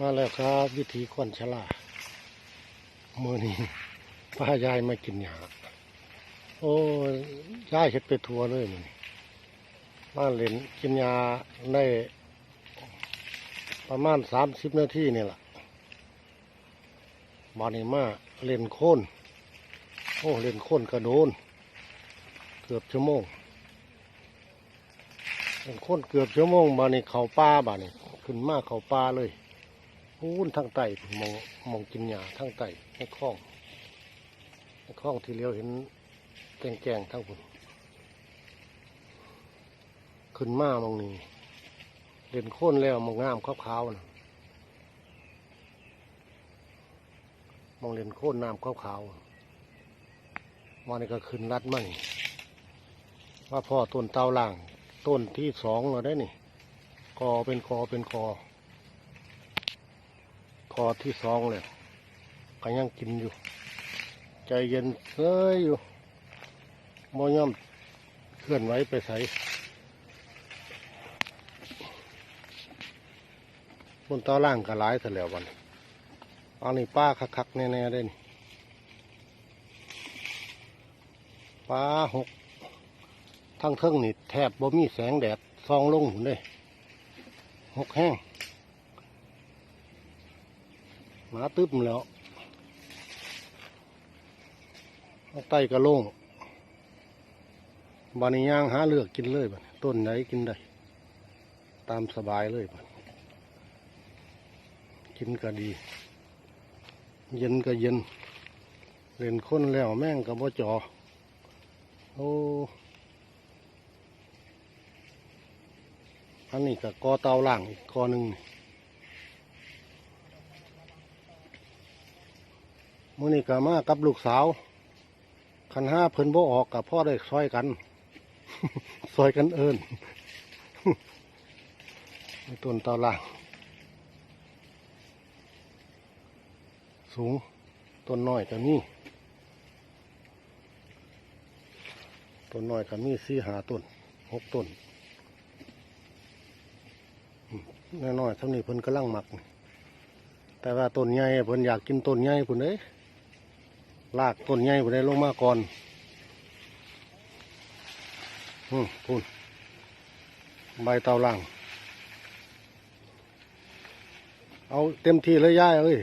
มาแล้วครับ วิธีควนชลามือนี้ป้ายายมากินหยาโอ้ยยายเห็ดไปทัวเลยมันมาเล่นกินยาได้ ประมาณสามสิบนาทีนี่แหละบานี้มาเล่นโค่นโอ้เล่นโค่นกระโดน เกือบชั่วโมงเล่นโค่นเกือบชั่วโมงบานี้เขาป้าบานี้ขึ้นมาเขาป้าเลย พูนทางใต้พุ่นมองมองกินหญ้าทางใต้ในคลองในคลองที่เลี้ยวเห็นแกงแกงทั้งพุ่นขึ้นมามองนี้เล่นโค่นแล้วมองงามขาวๆนะมองเล่นโค่นน้ำขาวๆวันนี้ก็ขึ้นรัดมั่งว่าพ่อต้นเตาล่าง ต้นที่สองเราได้นี่กอเป็นคอเป็นคอ คอที่สองเลยก็ยังกินอยู่ ใจเย็นเซ้ยอยู่มอย่อมเคลื่อนไหวไปใส่บนตาล่างก็หลายเสแล้ววันอันนี้ป้าคักๆแน่ๆได้นี่ป้าหกทั้งเทิงนี่แทบบ่มีแสงแดดซองลงหุ่นเลยหกแห้ง หมาตึ๊บแล้วเอาไตกระโล่งบานิย่างหาเลือกกินเลยบัต้นไหนกินได้ ตามสบายเลยบักินก็ดี เย็นก็เย็น เล่นคนแล้วแม่งกับบ่จอ โอ้อันนี้ก็กอเตาล่างอีกกอหนึ่งนี่ มื่อนี้ก็มากับลูกสาว คันห้าเพิ่นโบออกกับพ่อได้ซอยกันซอยกันเอิญต้นตาล่าง สูงต้นน้อยก็มีต้นน้อยก็มีสี่หาต้นหกต้นน้อยๆเท่านี้เพิ่นกำลังหมัก แต่ว่าต้นใหญ่เพิ่นอยากกินต้นใหญ่พุ่นเด้ย ลากต้นใหญ่ไปได้ลงมาก่อนอืมพูนใบเตาล่าง เอาเต็มที่เลยย่าเอ้ย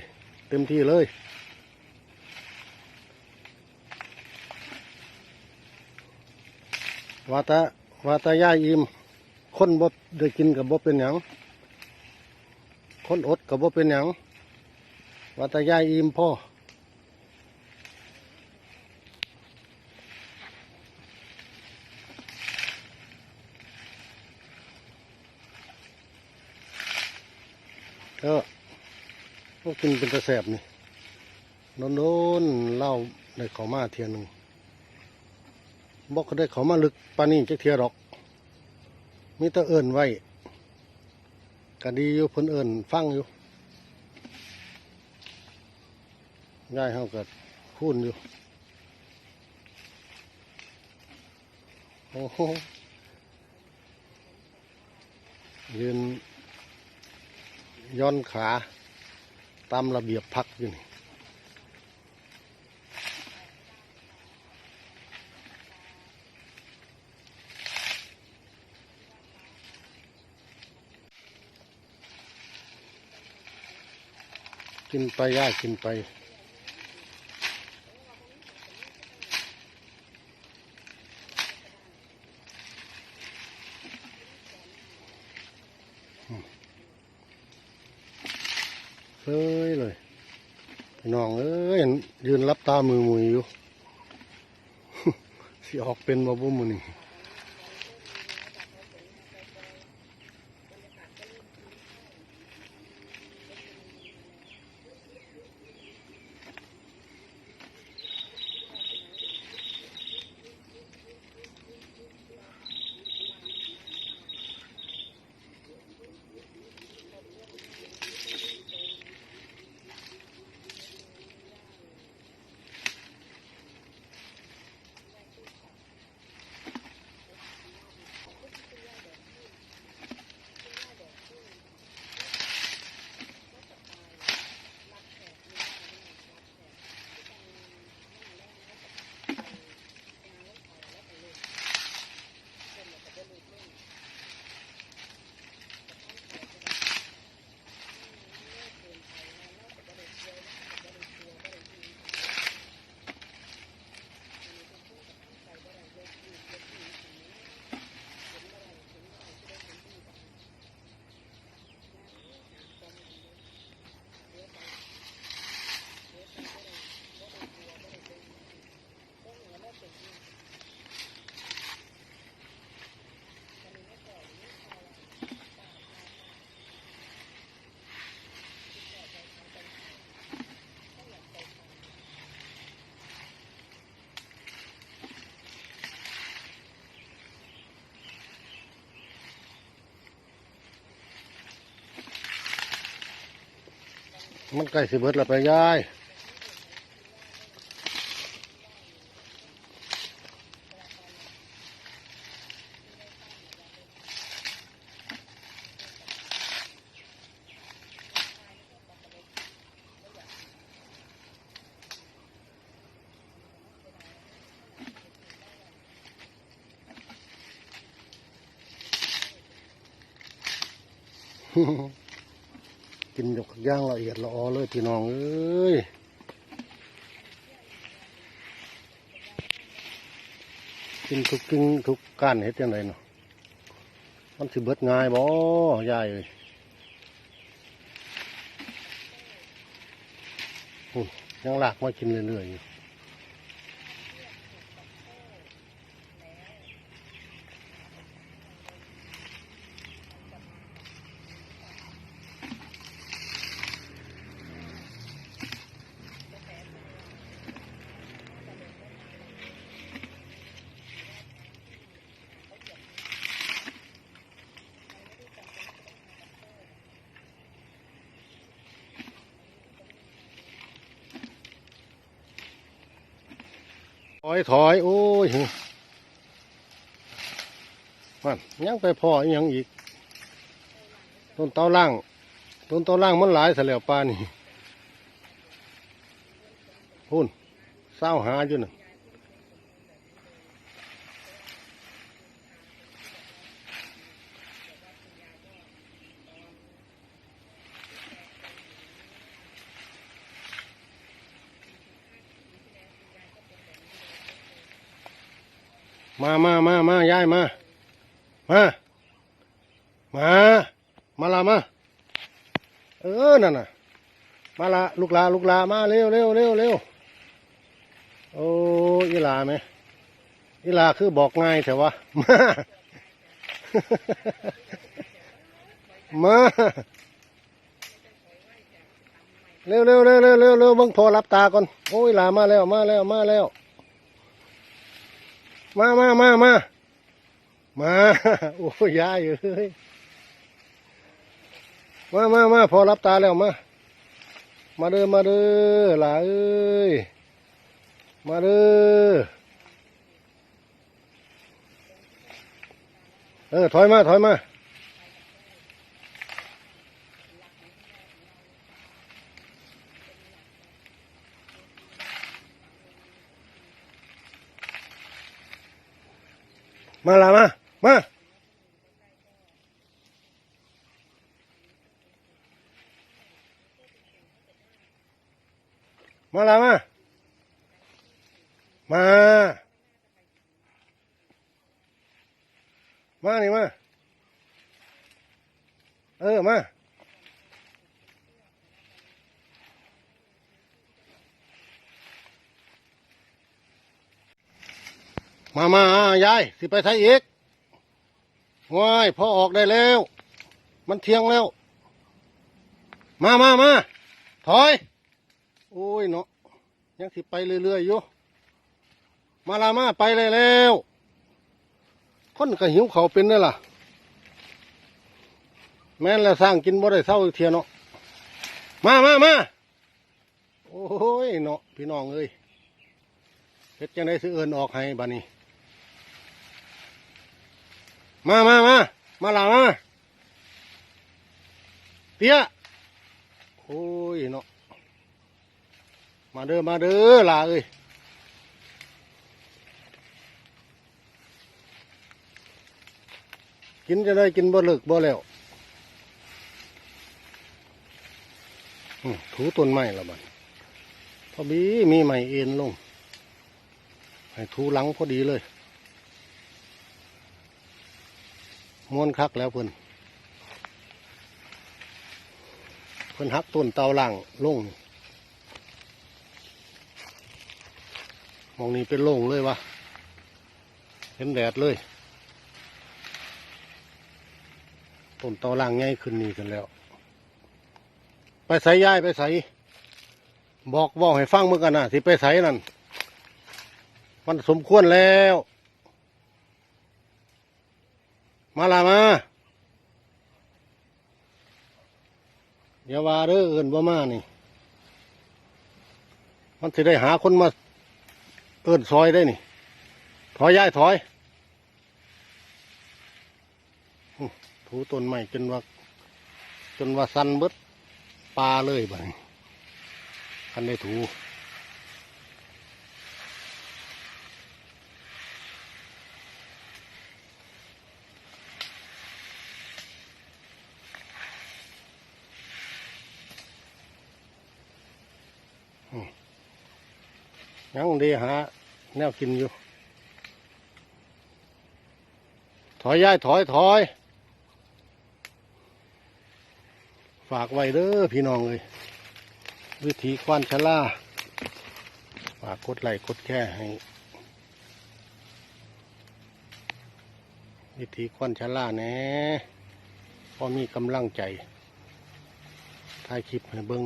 เต็มที่เลยว่าต่ว่าต่ย่ายอิ่มคนบ่ได้กินกับบ่เป็นหยังคนอดกับบ่เป็นหยังว่าต่ย่ายอิ่มพ่อ เออพวกกินเป็นตะแสบนี่โนโดนๆเล่าได้เขามาเทียหนึงบอกก็ได้เขามาลึกปานนี้จักเทียดอกมีต่เอิญไว้ก็ดีอยู่เพิ่นเอิญฟังอยู่ง่ายเฮาก็พูนอยู่โอ้โหยืน ย้อนขา ตามระเบียบพักอยู่นี่กินไปย่ากินไป เฮ้ยเลยพี่น้องเอ้ยยืนรับ ตามือมืออยู่ สิออกเป็นบาบุ้มือนี่ มันใกล้สิเบิดแล้วไปยายฮ กินหยกย่างละเอียดละออเลยพี่น้องเอ้ยกินทุกกินทุกก้านเห็ดยังไงเนาะมันสิเบิดง่ายบ่ยายเลยยังหลากมากินเรื่อยๆอยู่ อยถอย โอ้ยมันยังไปพ่ออีหยังอีก ต้นเต้าล่าง ต้นเต้าล่างมันหลายเสียวปลานี่พุ่นเศร้าหาอยู่น่ะ มามามามาย้ายมา มา มา มาละมา เออ นั่นน่ะ มาละลูกลาลูกลามาเร็วเร็วเร็วเร็วโอ้ยีลาไหมยีลาคือบอกง่ายแต่ว่ามา มาเร็วเร็วเร็วเร็วเร็วเร็วบังพอรับตาก่อน โอ้ยลามาแล้ว มาแล้ว มาแล้ว มามามามามาโอ้ยยายเอ้ยมามามาพอรับตาแล้วมา มาเด้อมาเด้อหลาเอ้ยมาเด้อเออถอยมาถอยมา มาละมามามาละมามา มานี่มา เออ มา มามาอ่ายายสิไปไทยอีกว้ายพอออกได้แล้ว มันเที่ยงแล้ว มามามาถอย โอ้ยเนาะยังสิไปเรื่อยๆอยู่ มาลามาไปเลยแล้วคนก็หิวเขาเป็นได้ล่ะ แม่นแล้วสร้างกินบ่ได้เศร้าอีกเทียเนาะมามามาโอ้ยเนาะพี่น้องเอ้ยเฮ็ดจังไดสิเอินออกให้บัดนี้ มามามามาหลามาเตี้ยโอ้ยเนาะมาเด้อมาเด้อล่ะเอ้ยกินจะได้กินบ่เลิกบ่แล้วถูต้นไม้ละบัดพอบีมีไม้เอ็นลงให้ถูหลังพอดีเลย ม้วนคักแล้วเพิ่นเพิ่นหักต้นเตาล่างลงมองนี้เป็นลงเลยวะเห็นแดดเลยต้นตอล่างง่ายขึ้นนี่กันแล้ว ไปใส่ย้ายไปใส่บอกบอกให้ฟังเมื่อกันนะสิไปใส่นั่นมันสมควรแล้ว มาละมาอย่าว่าเด้อเอินว่ามานี่ มันจะได้หาคนมาเอิ้นซอยได้นี่ ถอยย้ายถอยถูต้นไม้จนว่า จนว่าสันเบิดปลาเลยบ่คันได้ถู ยังดีหาแนวกินอยู่ ถอยย้ายถอยถอย ฝากไว้เด้อพี่น้องเลย วิธีควานชะล่า ฝากกดไลค์กดแค่ให้ วิธีควานชะล่าแน่พอมีกำลังใจถ่ายคลิปให้เบิ้ง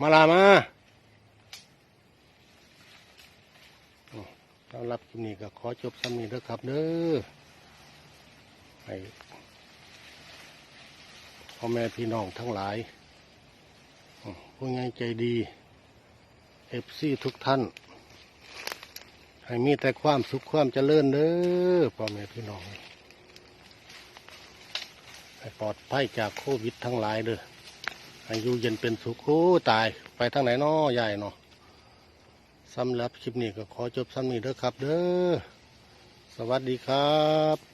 มาลามา สำหรับคลิปนี้ก็ขอจบสำนีเด้อครับเด้อให้พ่อแม่พี่น้องทั้งหลายผู้ใหญ่ใจดีเอฟซีทุกท่าน ให้มีแต่ความสุขความเจริญเด้อพ่อแม่พี่น้อง ให้ปลอดภัยจากโควิดทั้งหลายเด้อให้อยู่เย็นเป็นสุขโอ้ตายไปทางไหนน้อใหญ่เนาะ สำหรับคลิปนี้ก็ขอจบสำนี้เด้อครับ เด้อ สวัสดีครับ